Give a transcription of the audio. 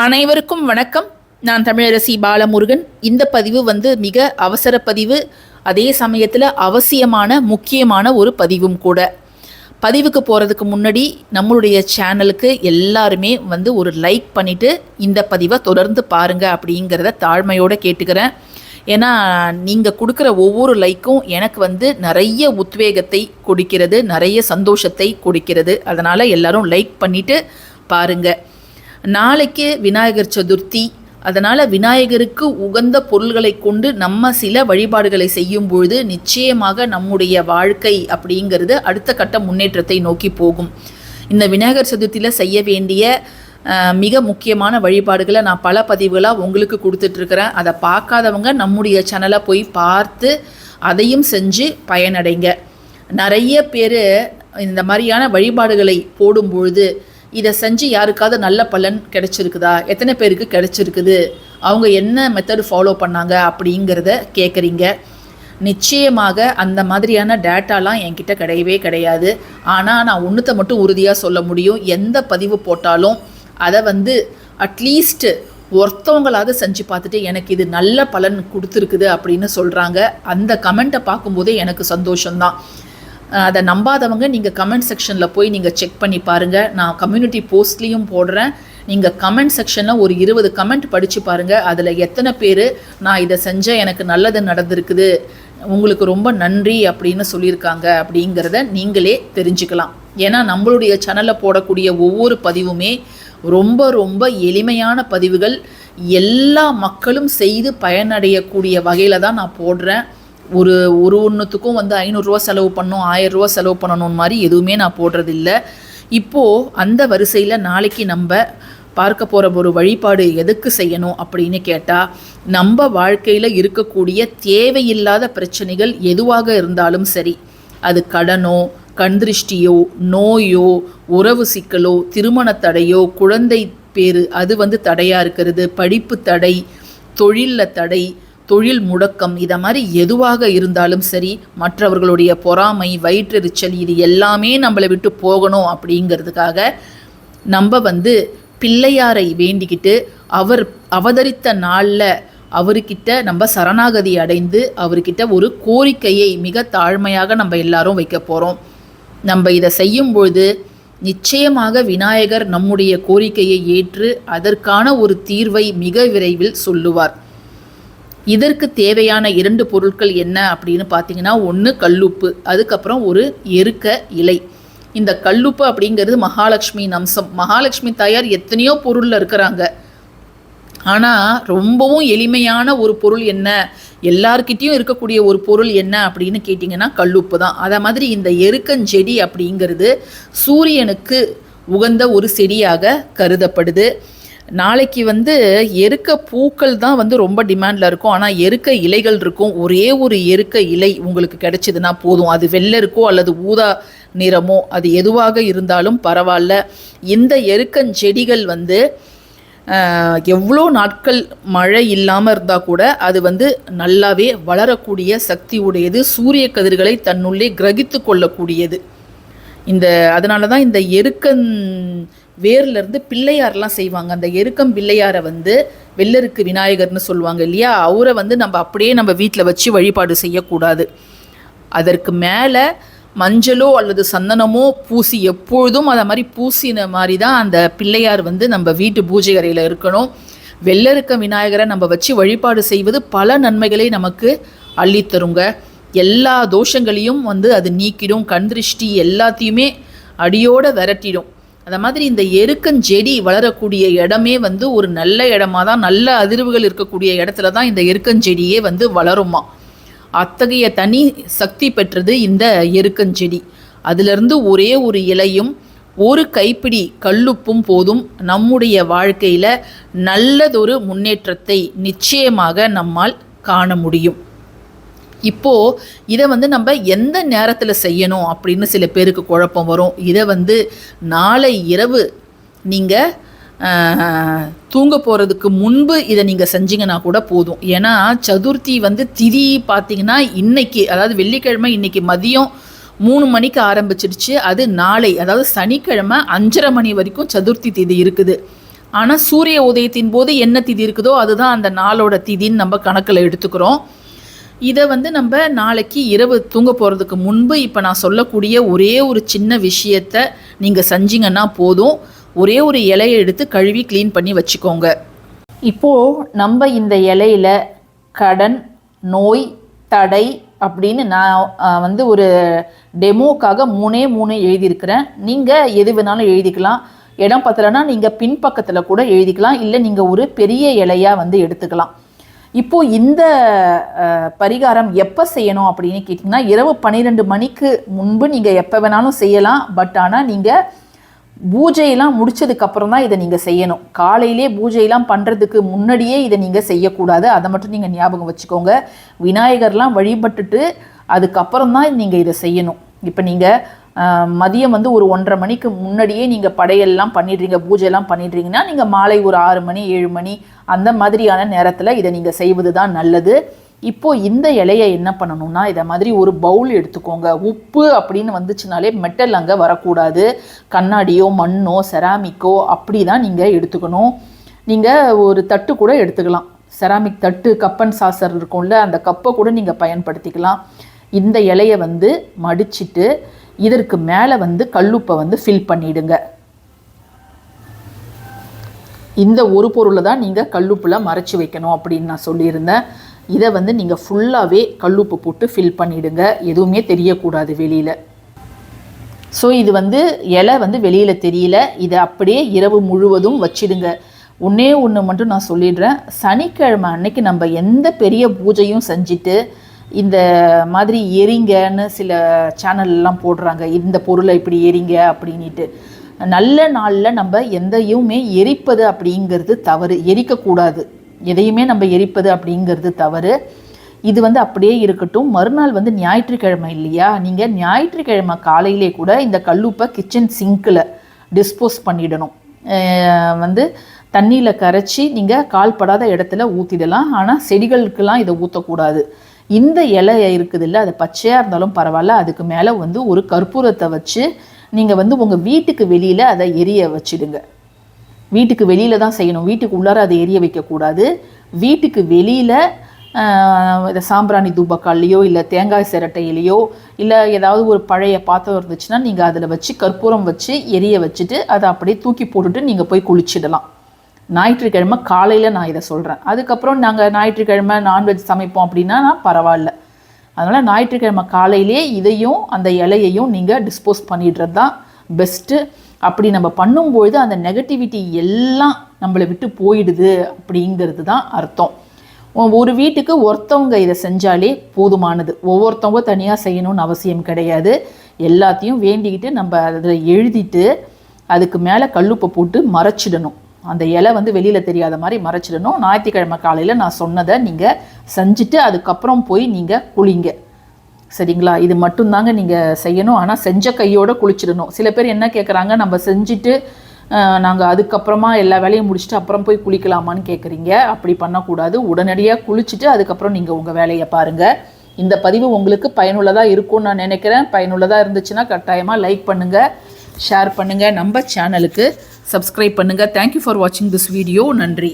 அனைவருக்கும் வணக்கம். நான் தமிழரசி பாலமுருகன். இந்த பதிவு வந்து மிக அவசர பதிவு. அதே சமயத்தில் அவசியமான முக்கியமான ஒரு பதிவும் கூட. பதிவுக்கு போகிறதுக்கு முன்னாடி நம்மளுடைய சேனலுக்கு எல்லாருமே வந்து ஒரு லைக் பண்ணிவிட்டு இந்த பதிவை தொடர்ந்து பாருங்கள் அப்படிங்கிறத தாழ்மையோடு கேட்டுக்கிறேன். ஏன்னா நீங்கள் கொடுக்குற ஒவ்வொரு லைக்கும் எனக்கு வந்து நிறைய உத்வேகத்தை கொடுக்கிறது நிறைய சந்தோஷத்தை கொடுக்கிறது. அதனால் எல்லாரும் லைக் பண்ணிவிட்டு பாருங்கள் நாளைக்கு விநாயகர் சதுர்த்தி. அதனால் விநாயகருக்கு உகந்த பொருள்களை கொண்டு நம்ம சில வழிபாடுகளை செய்யும் பொழுது நிச்சயமாக நம்முடைய வாழ்க்கை அப்படிங்கிறது அடுத்த கட்ட முன்னேற்றத்தை நோக்கி போகும். இந்த விநாயகர் சதுர்த்தியில் செய்ய வேண்டிய மிக முக்கியமான வழிபாடுகளை நான் பல பதிவுகளாக உங்களுக்கு கொடுத்துட்ருக்கிறேன். அதை பார்க்காதவங்க நம்முடைய சேனலை போய் பார்த்து அதையும் செஞ்சு பயனடைங்க. நிறைய பேர் இந்த மாதிரியான வழிபாடுகளை போடும்பொழுது இதை செஞ்சு யாருக்காவது நல்ல பலன் கிடைச்சிருக்குதா? எத்தனை பேருக்கு கிடைச்சிருக்குது? அவங்க என்ன மெத்தடு ஃபாலோ பண்ணாங்க அப்படிங்கிறத கேட்குறீங்க நிச்சயமாக அந்த மாதிரியான டேட்டாலாம் என்கிட்ட கிடையவே கிடையாது. ஆனால் நான் ஒன்றுத்தை மட்டும் உறுதியாக சொல்ல முடியும். எந்த பதிவு போட்டாலும் அதை வந்து அட்லீஸ்ட்டு ஒருத்தவங்களாவது செஞ்சு பார்த்துட்டு எனக்கு இது நல்ல பலன் கொடுத்துருக்குது அப்படின்னு சொல்கிறாங்க அந்த கமெண்ட்டை பார்க்கும்போதே எனக்கு சந்தோஷம்தான். அதை நம்பாதவங்க நீங்கள் கமெண்ட் செக்ஷனில் போய் நீங்கள் செக் பண்ணி பாருங்கள் நான் கம்யூனிட்டி போஸ்ட்லேயும் போடுறேன். நீங்கள் கமெண்ட் செக்ஷனில் ஒரு இருபது கமெண்ட் படித்து பாருங்கள் அதில் எத்தனை பேர் நான் இதை செஞ்சேன் எனக்கு நல்லது நடந்திருக்குது. உங்களுக்கு ரொம்ப நன்றி அப்படின்னு சொல்லியிருக்காங்க அப்படிங்கிறத நீங்களே தெரிஞ்சுக்கலாம். ஏன்னா நம்மளுடைய சேனலில் போடக்கூடிய ஒவ்வொரு பதிவுமே ரொம்ப ரொம்ப எளிமையான பதிவுகள். எல்லா மக்களும் செய்து பயனடையக்கூடிய வகையில் தான் நான் போடுறேன். ஒரு ஒரு ஒன்றுத்துக்கும் வந்து ஐநூறுரூவா செலவு பண்ணணும் ஆயிரம் செலவு பண்ணணும் மாதிரி எதுவுமே நான் போடுறதில்ல. இப்போது அந்த வரிசையில் நாளைக்கு நம்ம பார்க்க போகிற ஒரு வழிபாடு எதுக்கு செய்யணும் அப்படின்னு கேட்டால் நம்ம வாழ்க்கையில் இருக்கக்கூடிய தேவையில்லாத பிரச்சனைகள் எதுவாக இருந்தாலும் சரி அது கடனோ கண் திருஷ்டியோ நோயோ உறவு சிக்கலோ திருமண தடையோ குழந்தை பேரு அது வந்து தடையாக இருக்கிறது படிப்பு தடை தொழிலில் தடை தொழில் முடக்கம் இதை மாதிரி எதுவாக இருந்தாலும் சரி மற்றவர்களுடைய பொறாமை வயிற்றெரிச்சல் இது எல்லாமே நம்மளை விட்டு போகணும் அப்படிங்கிறதுக்காக நம்ம வந்து பிள்ளையாரை வேண்டிக்கிட்டு அவர் அவதரித்த நாளில் அவர்கிட்ட நம்ம சரணாகதி அடைந்து அவர்கிட்ட ஒரு கோரிக்கையை மிக தாழ்மையாக நம்ம எல்லாரும் வைக்க போகிறோம் நம்ம இதை செய்யும் பொழுது நிச்சயமாக விநாயகர் நம்முடைய கோரிக்கையை ஏற்று அதற்கான ஒரு தீர்வை மிக விரைவில் சொல்லுவார். இதற்கு தேவையான இரண்டு பொருட்கள் என்ன அப்படின்னு பார்த்தீங்கன்னா ஒன்று கல்லுப்பு அதுக்கப்புறம் ஒரு எருக்க இலை. இந்த கல்லுப்பு அப்படிங்கிறது மகாலட்சுமி அம்சம். மகாலட்சுமி தாயார் எத்தனையோ பொருளில் இருக்கிறாங்க. ஆனால் ரொம்பவும் எளிமையான ஒரு பொருள் என்ன? எல்லார்கிட்டேயும் இருக்கக்கூடிய ஒரு பொருள் என்ன அப்படின்னு கேட்டிங்கன்னா கல்லுப்பு தான். அதை மாதிரி இந்த எருக்கஞ்செடி அப்படிங்கிறது சூரியனுக்கு உகந்த ஒரு செடியாக கருதப்படுது. நாளைக்கு வந்து எருக்க பூக்கள் தான் வந்து ரொம்ப டிமாண்டில் இருக்கும். ஆனால் எருக்க இலைகள் இருக்கும். ஒரே ஒரு எருக்க இலை உங்களுக்கு கிடைச்சதுன்னா போதும். அது வெள்ளை இருக்கோ அல்லது ஊதா நிறமோ அது எதுவாக இருந்தாலும் பரவாயில்ல. இந்த எருக்கஞ்செடிகள் வந்து எவ்வளோ நாட்கள் மழை இல்லாமல் இருந்தால் கூட அது வந்து நல்லாவே வளரக்கூடிய சக்தி உடையது. சூரிய கதிர்களை தன்னுள்ளே கிரகித்து கொள்ளக்கூடியது. இந்த அதனால தான் இந்த எருக்கன் வேர்லேருந்து பிள்ளையார்லாம் செய்வாங்க. அந்த எருக்கம் பிள்ளையாரை வந்து வெள்ளருக்கு விநாயகர்னு சொல்லுவாங்க இல்லையா? அவரை வந்து நம்ம அப்படியே நம்ம வீட்டில் வச்சு வழிபாடு செய்யக்கூடாது. அதற்கு மேலே மஞ்சளோ அல்லது சந்தனமோ பூசி எப்பொழுதும் அதை மாதிரி பூசின மாதிரி தான் அந்த பிள்ளையார் வந்து நம்ம வீட்டு பூஜை அறையில் இருக்கணும். வெள்ளருக்க விநாயகரை நம்ம வச்சு வழிபாடு செய்வது பல நன்மைகளை நமக்கு அள்ளித்தருங்க எல்லா தோஷங்களையும் வந்து அது நீக்கிடும். கண் திருஷ்டி எல்லாத்தையுமே அடியோடு விரட்டிடும். அந்த மாதிரி இந்த எருக்கஞ்செடி வளரக்கூடிய இடமே வந்து ஒரு நல்ல இடமா தான் நல்ல அதிர்வுகள் இருக்கக்கூடிய இடத்துல தான் இந்த எருக்கஞ்செடியே வந்து வளருமா? அத்தகைய தனி சக்தி பெற்றது இந்த எருக்கஞ்செடி அதிலிருந்து ஒரே ஒரு இலையும் ஒரு கைப்பிடி கல்லுப்பும் போதும் நம்முடைய வாழ்க்கையில் நல்லதொரு முன்னேற்றத்தை நிச்சயமாக நம்மால் காண முடியும். இப்போது இதை வந்து நம்ம எந்த நேரத்தில் செய்யணும் அப்படின்னு சில பேருக்கு குழப்பம் வரும். இதை வந்து நாளை இரவு நீங்கள் தூங்க போகிறதுக்கு முன்பு இதை நீங்கள் செஞ்சீங்கன்னா கூட போதும். ஏன்னா சதுர்த்தி வந்து திதி பார்த்தீங்கன்னா இன்னைக்கு அதாவது வெள்ளிக்கிழமை இன்னைக்கு மதியம் மூணு மணிக்கு ஆரம்பிச்சிடுச்சு அது நாளை அதாவது சனிக்கிழமை அஞ்சரை மணி வரைக்கும் சதுர்த்தி திதி இருக்குது. ஆனால் சூரிய உதயத்தின் போது என்ன திதி இருக்குதோ அதுதான் அந்த நாளோட திதின்னு நம்ம கணக்கில் எடுத்துக்கிறோம். இதை வந்து நம்ம நாளைக்கு இரவு தூங்க போகிறதுக்கு முன்பு இப்போ நான் சொல்லக்கூடிய ஒரே ஒரு சின்ன விஷயத்த நீங்கள் செஞ்சீங்கன்னா போதும். ஒரே ஒரு இலையை எடுத்து கழுவி க்ளீன் பண்ணி வச்சுக்கோங்க. இப்போது நம்ம இந்த இலையில கடன் நோய் தடை அப்படின்னு நான் வந்து ஒரு டெமோக்காக மூணே மூணு எழுதியிருக்கிறேன். நீங்கள் எது வேணாலும் எழுதிக்கலாம். இடம் பத்தலைன்னா நீங்கள் பின்பக்கத்தில் கூட எழுதிக்கலாம். இல்லை நீங்கள் ஒரு பெரிய இலையாக வந்து எடுத்துக்கலாம். இப்போ இந்த பரிகாரம் எப்போ செய்யணும் அப்படின்னு கேட்டிங்கன்னா இரவு பன்னிரெண்டு மணிக்கு முன்பு நீங்கள் எப்போ வேணாலும் செய்யலாம். பட் ஆனால் நீங்கள் பூஜையெல்லாம் முடித்ததுக்கப்புறம் தான் இதை நீங்கள் செய்யணும். காலையிலே பூஜையெல்லாம் பண்ணுறதுக்கு முன்னாடியே இதை நீங்கள் செய்யக்கூடாது. அதை மட்டும் நீங்கள் ஞாபகம் வச்சுக்கோங்க. விநாயகர்லாம் வழிபட்டுட்டு அதுக்கப்புறம் தான் நீங்கள் இதை செய்யணும். இப்போ நீங்கள் மதியம் வந்து ஒரு ஒன்றரை மணிக்கு முன்னாடியே நீங்கள் படையெல்லாம் பண்ணிடுறீங்க பூஜையெல்லாம் பண்ணிடுறீங்கன்னா நீங்கள் மாலை ஒரு ஆறு மணி ஏழு மணி அந்த மாதிரியான நேரத்தில் இதை நீங்கள் செய்வது தான் நல்லது. இப்போது இந்த இலையை என்ன பண்ணணும்னா இதை மாதிரி ஒரு பவுல் எடுத்துக்கோங்க. உப்பு அப்படின்னு வந்துச்சுனாலே மெட்டல் அங்கே வரக்கூடாது. கண்ணாடியோ மண்ணோ செராமிக்கோ அப்படி தான் நீங்கள் எடுத்துக்கணும். நீங்கள் ஒரு தட்டு கூட எடுத்துக்கலாம். செராமிக் தட்டு கப்பன் சாசர் இருக்கும்ல அந்த கப்பை கூட நீங்கள் பயன்படுத்திக்கலாம். இந்த இலையை வந்து மடிச்சிட்டு இதற்கு மேலே வந்து கல்லுப்பை வந்து ஃபில் பண்ணிடுங்க. இந்த ஒரு பொருளை தான் நீங்கள் கல்லுப்பில் மறைச்சி வைக்கணும் அப்படின்னு நான் சொல்லியிருந்தேன். இதை வந்து நீங்கள் ஃபுல்லாகவே கல்லுப்பு போட்டு ஃபில் பண்ணிவிடுங்க எதுவுமே தெரியக்கூடாது வெளியில். ஸோ இது வந்து இலை வந்து வெளியில் தெரியல. இதை அப்படியே இரவு முழுவதும் வச்சிடுங்க. ஒன்றே ஒன்று மட்டும் நான் சொல்லிடுறேன். சனிக்கிழமை அன்னைக்கு நம்ம எந்த பெரிய பூஜையும் செஞ்சுட்டு இந்த மாதிரி எரிங்கன்னு சில சேனல்லாம் போடுறாங்க. இந்த பொருளை இப்படி எரிங்க அப்படின்ட்டு நல்ல நாளில் நம்ம எந்தையுமே எரிப்பது அப்படிங்கிறது தவறு. எரிக்கக்கூடாது எதையுமே நம்ம எரிப்பது அப்படிங்கிறது தவறு. இது வந்து அப்படியே இருக்கட்டும். மறுநாள் வந்து ஞாயிற்றுக்கிழமை இல்லையா? நீங்கள் ஞாயிற்றுக்கிழமை காலையிலே கூட இந்த கல்லுப்பை கிச்சன் சிங்கில் டிஸ்போஸ் பண்ணிடணும். வந்து தண்ணியில் கரைச்சி நீங்கள் கால்படாத இடத்துல ஊற்றிடலாம் ஆனால் செடிகளுக்கெல்லாம் இதை ஊற்றக்கூடாது இந்த இலை இருக்குது இல்லை அது பச்சையாக இருந்தாலும் பரவாயில்ல அதுக்கு மேலே வந்து ஒரு கற்பூரத்தை வச்சு நீங்கள் வந்து உங்கள் வீட்டுக்கு வெளியில் அதை எரிய வச்சிடுங்க. வீட்டுக்கு வெளியில் தான் செய்யணும். வீட்டுக்கு உள்ளார அதை எரிய வைக்கக்கூடாது. வீட்டுக்கு வெளியில் இதை சாம்பிராணி தூபக்கால்லையோ இல்லை தேங்காய் சிரட்டையிலையோ இல்லை ஏதாவது ஒரு பழைய பாத்திரம் இருந்துச்சுன்னா நீங்கள் அதில் வச்சு கற்பூரம் வச்சு எரிய வச்சுட்டு அதை அப்படியே தூக்கி போட்டுட்டு நீங்கள் போய் குளிச்சிடலாம். ஞாயிற்றுக்கிழமை காலையில் நான் இதை சொல்கிறேன் அதுக்கப்புறம் நாங்கள் ஞாயிற்றுக்கிழமை நான்வெஜ் சமைப்போம் அப்படின்னா நான் பரவாயில்ல. அதனால் ஞாயிற்றுக்கிழமை காலையிலே இதையும் அந்த இலையையும் நீங்கள் டிஸ்போஸ் பண்ணிடுறது தான் பெஸ்ட்டு அப்படி நம்ம பண்ணும்பொழுது அந்த நெகட்டிவிட்டி எல்லாம் நம்மளை விட்டு போயிடுது அப்படிங்கிறது தான் அர்த்தம். ஒரு வீட்டுக்கு ஒருத்தவங்க இதை செஞ்சாலே போதுமானது. ஒவ்வொருத்தவங்க தனியாக செய்யணும்னு அவசியம் கிடையாது. எல்லாத்தையும் வேண்டிக்கிட்டு நம்ம அதில் எழுதிட்டு அதுக்கு மேலே கல்லுப்பை போட்டு மறைச்சிடணும். அந்த இலை வந்து வெளியில் தெரியாத மாதிரி மறைச்சிடணும். ஞாயிற்றுக்கிழமை காலையில் நான் சொன்னதை நீங்கள் செஞ்சுட்டு அதுக்கப்புறம் போய் நீங்கள் குளிங்க. சரிங்களா? இது மட்டும்தாங்க நீங்கள் செய்யணும். ஆனால் செஞ்ச கையோடு குளிச்சிடணும். சில பேர் என்ன கேட்குறாங்க நம்ம செஞ்சுட்டு நாங்கள் அதுக்கப்புறமா எல்லா வேலையும் முடிச்சுட்டு அப்புறம் போய் குளிக்கலாமான்னு கேட்குறீங்க அப்படி பண்ணக்கூடாது. உடனடியாக குளிச்சுட்டு அதுக்கப்புறம் நீங்கள் உங்கள் வேலையை பாருங்கள் இந்த பதிவு உங்களுக்கு பயனுள்ளதாக இருக்கும்னு நான் நினைக்கிறேன். பயனுள்ளதாக இருந்துச்சுன்னா கட்டாயமாக லைக் பண்ணுங்கள் ஷேர் பண்ணுங்கள் நம்ம சேனலுக்கு சப்ஸ்கிரைப் பண்ணுங்கள் தேங்க்யூ ஃபார் வாட்சிங் திஸ் வீடியோ நன்றி.